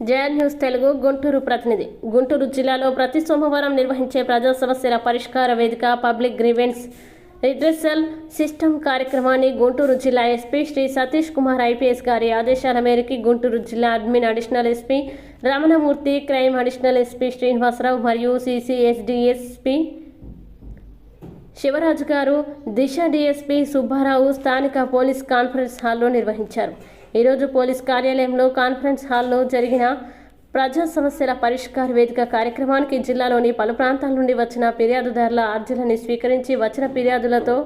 Jayan news Telugu Guntur ప్రతినిధి. గుంటూరు జిల్లాలో ప్రతి సోమవారం నిర్వహించే ప్రజా సమస్యల పరిష్కార వేదిక పబ్లిక్ గ్రీవెన్స్ రిడ్రెసల్ సిస్టమ్ కార్యక్రమాన్ని గుంటూరు జిల్లా ఎస్పీ శ్రీ సతీష్ కుమార్ ఐపీఎస్ గారి ఆదేశాల మేరకు గుంటూరు జిల్లా admin additional SP Ramanamurthy crime additional SP Srinivasarao మరియు సిసిఎస్డిఎస్పీ శివరాజు గారు దిశ డీఎస్పీ సుబ్బారావు స్థానిక పోలీస్ కాన్ఫరెన్స్ హాల్లో నిర్వహించారు. ఈరోజు పోలీస్ కార్యాలయంలో కాన్ఫరెన్స్ హాల్లో జరిగిన ప్రజా సమస్యల పరిష్కార వేదిక కార్యక్రమానికి జిల్లాలోని పలు ప్రాంతాల నుండి వచ్చిన ఫిర్యాదుదారుల అర్జీలని స్వీకరించి వచ్చిన ఫిర్యాదులతో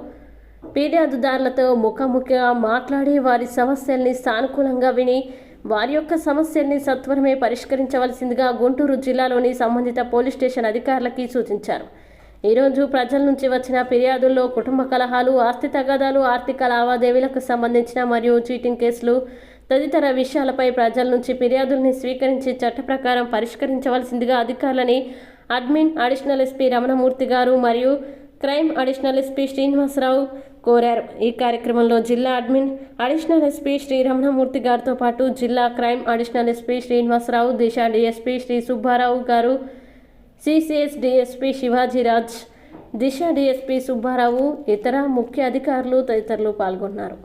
ఫిర్యాదుదారులతో ముఖాముఖిగా మాట్లాడి వారి సమస్యల్ని సానుకూలంగా విని వారి యొక్క సమస్యల్ని సత్వరమే పరిష్కరించవలసిందిగా గుంటూరు జిల్లాలోని సంబంధిత పోలీస్ స్టేషన్ అధికారులకి సూచించారు. ఈరోజు ప్రజల నుంచి వచ్చిన ఫిర్యాదుల్లో కుటుంబ కలహాలు ఆస్తి తగాదాలు ఆర్థిక లావాదేవీలకు సంబంధించిన మరియు చీటింగ్ కేసులు తదితర విషయాలపై ప్రజల నుంచి ఫిర్యాదుల్ని స్వీకరించి చట్ట ప్రకారం పరిష్కరించవలసిందిగా అధికారులని అడ్మిన్ అడిషనల్ ఎస్పీ రమణమూర్తి గారు మరియు క్రైమ్ అడిషనల్ ఎస్పీ శ్రీనివాసరావు కోరారు. ఈ కార్యక్రమంలో జిల్లా admin additional SP Shri Ramanamurthy గారితో పాటు జిల్లా crime additional SP Srinivasarao Disha DSP Shri Subbarao గారు CCS DSP Shivajiraj Disha DSP Subbarao ఇతర ముఖ్య అధికారులు తదితరులు పాల్గొన్నారు.